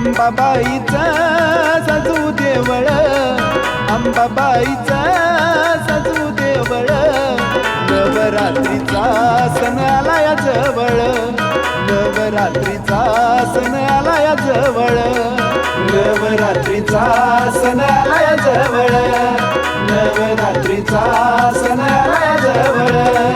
अंबाबाईचा सजू देवळ. अंबाबाईचा सजू देवळ. नवरात्रीचा सण आलाय जवळ. नवरात्रीचा सण आलाय जवळ. नवरात्रीचा सण आलाय जवळ. नवरात्रीचा सण आलाय जवळ.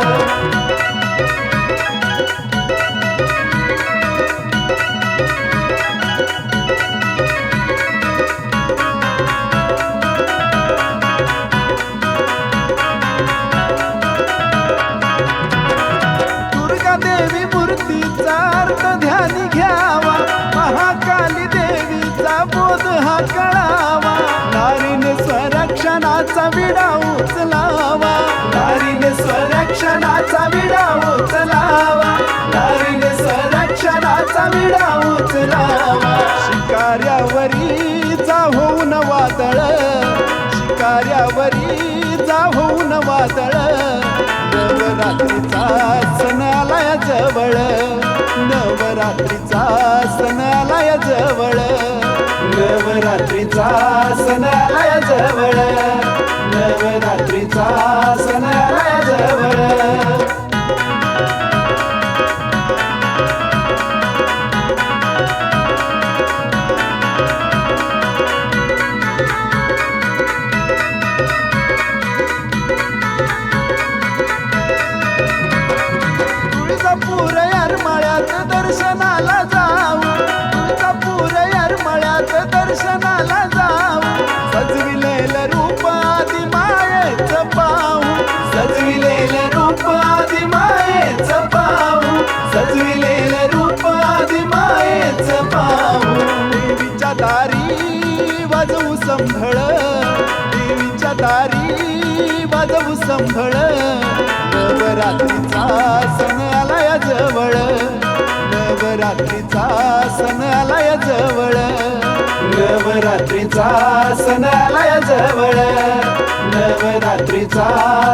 विडा उचलावा. नारीने स्वरक्षणाचा विडा उचलावा. नारीने स्वरक्षणाचा विडा उचलावा. शिकाऱ्यावरी जा होऊन वादळ. शिकाऱ्यावरी जा होऊन वादळ. नवरात्रीचा सण आलाय जवळ. नवरात्रीचा सण आलाय जवळ. नवरात्रीचा सण आलाय जवळ. संभळ देवीच्या दारी वाजवू संभळ. नवरात्रीचा सण आलाय जवळ नवरात्रीचा सण आलाय जवळ. नवरात्रीचा सण आलाय जवळ नवरात्रीचा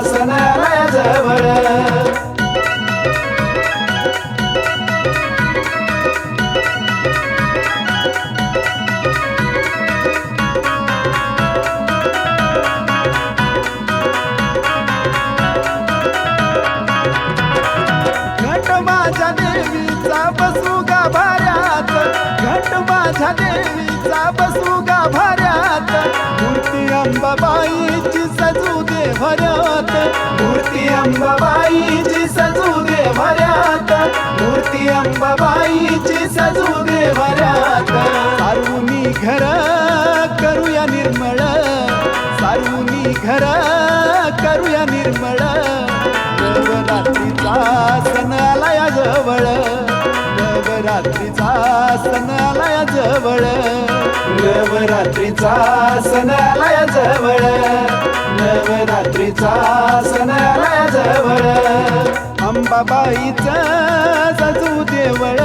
सण आलाय जवळ. सुगा बसू मूर्ती अंबाबाईची सजू दे भऱ्यात. मूर्ती अंबाबाईची सजू दे भऱ्यात. मूर्ती अंबाबाईची सजू दे भऱ्यात सारुनी घर करूया निर्मळ. सारुनी घर करूया निर्मळ. नवरात्रीचा सण आलाय जवळ नवरात्रीचा सण जवळ. नवरात्रीचा सण जवळ. नवरात्रीचा सण जवळ. अंबाबाईचं सजू देवळ.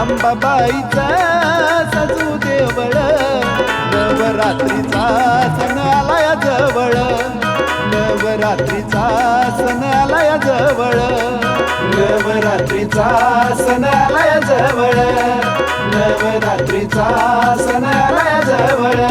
अंबाबाईचं सजू देवळ. नवरात्रीचा सण जवळ. नवरात्रीचा सण जवळ. नवरात्रीचा सणाला जवळ नवरात्रीचा सणाला जवळ